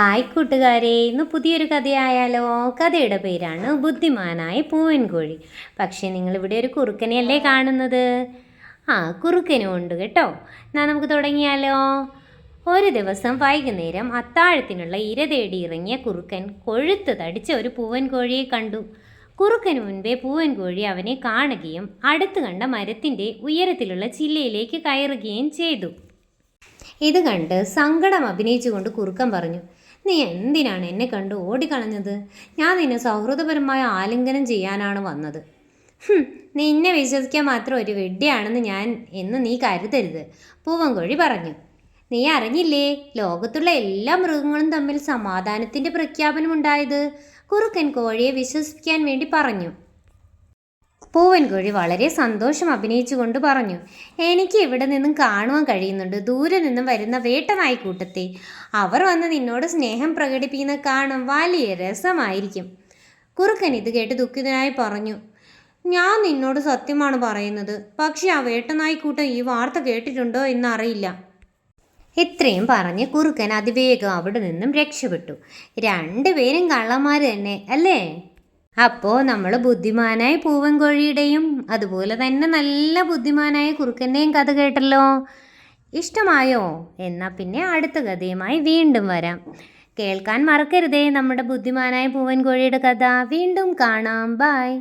Hi കൂട്ടുകാരെ ഇന്ന് പുതിയൊരു കഥയായാലോ? കഥയുടെ പേരാണ് ബുദ്ധിമാനായ പൂവൻകോഴി. പക്ഷേ നിങ്ങളിവിടെ ഒരു കുറുക്കനെയല്ലേ കാണുന്നത്? ആ കുറുക്കനും ഉണ്ട് കേട്ടോ. എന്നാൽ നമുക്ക് തുടങ്ങിയാലോ? ഒരു ദിവസം വൈകുന്നേരം അത്താഴത്തിനുള്ള ഇര തേടി ഇറങ്ങിയ കുറുക്കൻ കൊഴുത്ത് തടിച്ച ഒരു പൂവൻകോഴിയെ കണ്ടു. കുറുക്കന് മുൻപേ പൂവൻകോഴി അവനെ കാണുകയും അടുത്ത് കണ്ട മരത്തിന്റെ ഉയരത്തിലുള്ള ചില്ലയിലേക്ക് കയറുകയും ചെയ്തു. ഇത് കണ്ട് സങ്കടം അഭിനയിച്ചുകൊണ്ട് കുറുക്കൻ പറഞ്ഞു നീ എന്തിനാണ് എന്നെ കണ്ട് ഓടിക്കളഞ്ഞത്? ഞാൻ നിന്നെ സൗഹൃദപരമായ ആലിംഗനം ചെയ്യാനാണ് വന്നത്. നിന്നെ വിശ്വസിക്കാൻ മാത്രം ഒരു വെഡ്ഡിയാണെന്ന് ഞാൻ എന്ന് നീ കരുതരുത് പൂവൻകോഴി പറഞ്ഞു. നീ അറിഞ്ഞില്ലേ ലോകത്തുള്ള എല്ലാ മൃഗങ്ങളും തമ്മിൽ സമാധാനത്തിന്റെ പ്രഖ്യാപനമുണ്ടായത്? കുറുക്കൻ കോഴിയെ വിശ്വസിക്കാൻ വേണ്ടി പറഞ്ഞു. പൂവൻകോഴി വളരെ സന്തോഷം അഭിനയിച്ചുകൊണ്ട് പറഞ്ഞു. എനിക്ക് ഇവിടെ നിന്നും കാണുവാൻ കഴിയുന്നുണ്ട്. ദൂരെ നിന്നും വരുന്ന വേട്ടനായിക്കൂട്ടത്തെ അവർ വന്ന് നിന്നോട് സ്നേഹം പ്രകടിപ്പിക്കുന്ന കാണും വലിയ രസമായിരിക്കും. കുറുക്കൻ ഇത് കേട്ട് ദുഃഖിതനായി പറഞ്ഞു. ഞാൻ നിന്നോട് സത്യമാണ് പറയുന്നത്. പക്ഷേ ആ വേട്ടനായിക്കൂട്ടം ഈ വാർത്ത കേട്ടിട്ടുണ്ടോ എന്നറിയില്ല. ഇത്രയും പറഞ്ഞ് കുറുക്കൻ അതിവേഗം അവിടെ നിന്നും രക്ഷപ്പെട്ടു. രണ്ടുപേരും കള്ളന്മാർ തന്നെ അല്ലേ? അപ്പോൾ നമ്മൾ ബുദ്ധിമാനായ പൂവൻകോഴിയുടെയും അതുപോലെ തന്നെ നല്ല ബുദ്ധിമാനായ കുറുക്കന്റെയും കഥ കേട്ടല്ലോ. ഇഷ്ടമായോ? എന്നാൽ പിന്നെ അടുത്ത കഥയുമായി വീണ്ടും വരാം. കേൾക്കാൻ മറക്കരുതേ നമ്മുടെ ബുദ്ധിമാനായ പൂവൻകോഴിയുടെ കഥ. വീണ്ടും കാണാം. ബായ്